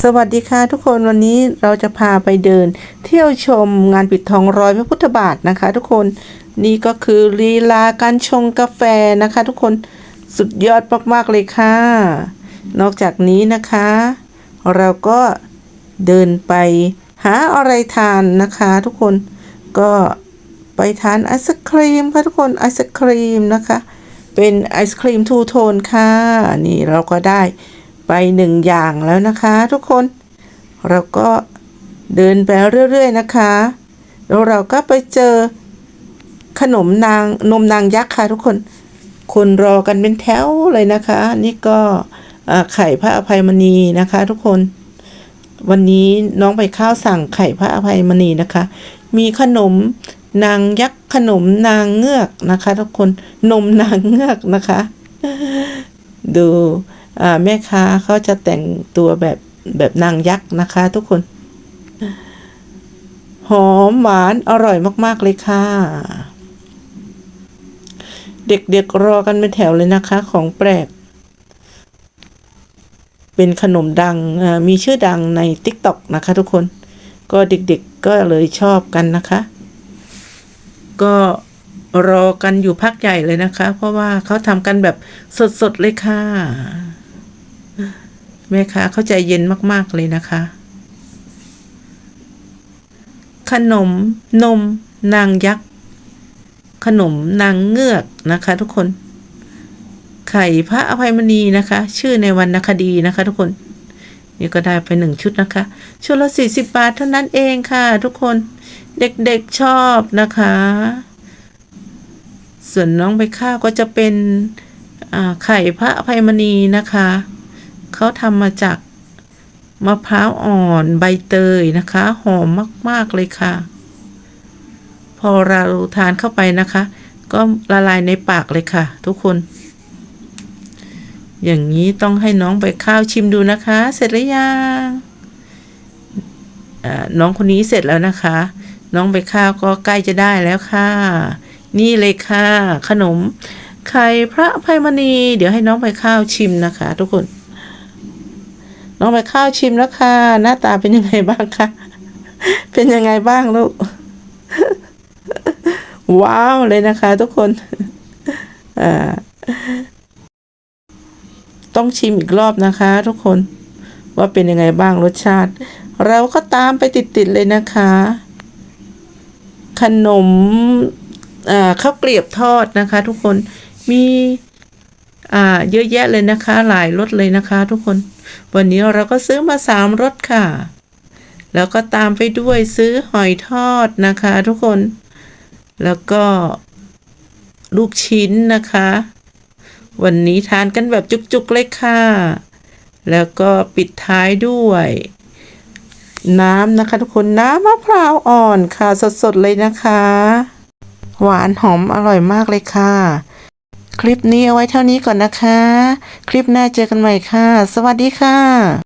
สวัสดีค่ะทุกคนวันนี้เราจะพาไปเดิน เที่ยวชมงานปิดทองร้อยพระพุทธบาทนะคะ ทุกคนนี่ก็คือลีลาการชงกาแฟนะคะ ทุกคนสุดยอดมากๆเลยค่ะ นอกจากนี้นะคะ เราก็เดินไปหาอะไรทานนะคะ ทุกคนก็ไปทานไอศครีมค่ะทุกคนไอศครีมนะคะ เป็นไอศครีมทูโทนค่ะ นี่เราก็ได้ ไปหนึ่งอย่างแล้วนะคะ ทุกคน เราก็เดินไปเรื่อยๆนะคะแล้วเราก็ไปเจอขนมนางนมนางยักษ์ค่ะทุกคน คนรอกันเป็นแถวเลยนะคะ นี่ก็ไข่พระอภัยมณีนะคะ ทุกคน วันนี้น้องไปข้าวสั่งไข่พระอภัยมณีนะคะ มีขนมนางยักษ์ขนมนางเงือกนะคะ ทุกคนนมนางเงือกนะคะ ดู แม่ค้าเขาจะแต่งตัวแบบแบบนางยักษ์นะคะ ทุกคน หอมหวานอร่อยมาก ๆ เลยค่ะ เด็ก ๆ รอกันเป็นแถวเลยนะคะ ของแปลก เป็นขนมดังมีชื่อดังใน TikTok นะคะ ทุกคน ก็เด็ก ๆ ก็เลยชอบกันนะคะ ก็รอกันอยู่พักใหญ่เลยนะคะ เพราะว่าเขาทำกันแบบสด ๆ เลยค่ะ แม่ค้าเข้าใจเย็นมากๆเลยนะคะ ขนมนม นางยักษ์ ขนมนางเงือกนะคะทุกคน ไข่พระอภัยมณีนะคะ ชื่อในวรรณคดีนะคะทุกคน นี่ก็ได้ไปหนึ่งชุดนะคะ ชุดละสี่สิบบาทเท่านั้นเองค่ะทุกคน เด็กๆชอบนะคะ ส่วนน้องไปข้าวก็จะเป็นไข่พระอภัยมณีนะคะ เขาทำมาจากมะพร้าวอ่อนใบเตยนะคะ หอมมาก ๆ เลยค่ะ พอเราทานเข้าไปนะคะ ก็ละลายในปากเลยค่ะ ทุกคน อย่างนี้ต้องให้น้องใบข้าวชิมดูนะคะ เสร็จหรือยังน้องคนนี้เสร็จแล้วนะคะ น้องใบข้าวก็ใกล้จะได้แล้วค่ะ นี่เลยค่ะ ขนมไข่พระภัยมณี เดี๋ยวให้น้องใบข้าวชิมนะคะ ทุกคน น้องใบข้าวชิมแล้วค่ะ หน้าตาเป็นยังไงบ้างคะเป็นยังไงบ้างลูก ว้าวเลยนะคะ ทุกคนต้องชิมอีกรอบนะคะ ทุกคน ว่าเป็นยังไงบ้างรสชาติ เราก็ตามไปติดๆเลยนะคะ ขนมข้าวเกลียบทอดนะคะ ทุกคนมี อ่าเยอะแยะเลยนะคะ หลายรสเลยนะคะ ทุกคน วันนี้เราก็ซื้อมาสามรสค่ะ แล้วก็ตามไปด้วยซื้อหอยทอดนะคะ ทุกคน แล้วก็ลูกชิ้นนะคะ วันนี้ทานกันแบบจุกๆเลยค่ะ แล้วก็ปิดท้ายด้วย น้ำนะคะ ทุกคนน้ำมะพร้าวอ่อนค่ะ สดๆเลยนะคะ หวานหอมอร่อยมากเลยค่ะ คลิปนี้เอาไว้เท่านี้ก่อนนะคะ คลิปหน้าเจอกันใหม่ค่ะ สวัสดีค่ะ